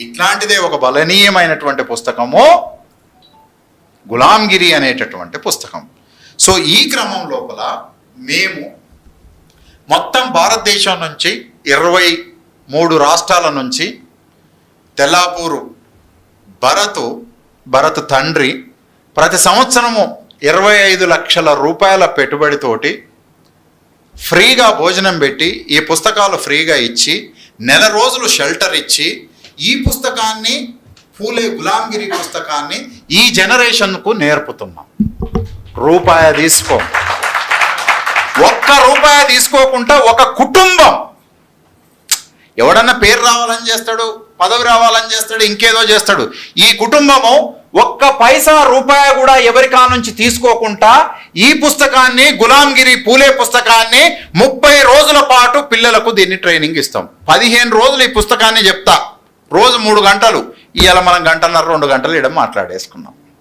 ఇట్లాంటిదే ఒక బలనీయమైనటువంటి పుస్తకము గులాంగిరి అనేటటువంటి పుస్తకం. సో ఈ క్రమం లోపల మేము మొత్తం భారతదేశం నుంచి ఇరవై మూడు రాష్ట్రాల నుంచి తెల్లాపూరు భరత్ భరత్ తండ్రి ప్రతి సంవత్సరము ఇరవై ఐదు లక్షల రూపాయల పెట్టుబడితోటి ఫ్రీగా భోజనం పెట్టి ఈ పుస్తకాలు ఫ్రీగా ఇచ్చి నెల రోజులు షెల్టర్ ఇచ్చి ఈ పుస్తకాన్ని పూలే గులాంగిరి పుస్తకాన్ని ఈ జనరేషన్కు నేర్పుతున్నాం. రూపాయి తీసుకో. ఒక్క రూపాయి తీసుకోకుండా ఒక కుటుంబం. ఎవడన్నా పేరు రావాలని చేస్తాడు పదవి రావాలని చేస్తాడు ఇంకేదో చేస్తాడు. ఈ కుటుంబము ఒక్క పైసా రూపాయి కూడా ఎవరికా నుంచి తీసుకోకుండా ఈ పుస్తకాన్ని గులాంగిరి పూలే పుస్తకాన్ని ముప్పై రోజుల పాటు పిల్లలకు దీన్ని ట్రైనింగ్ ఇస్తాం. పదిహేను రోజులు ఈ పుస్తకాన్ని చెప్తా. రోజు మూడు గంటలు. ఇవాళ మనం గంటన్నర రెండు గంటలు ఇవ్వడం మాట్లాడేసుకున్నాం.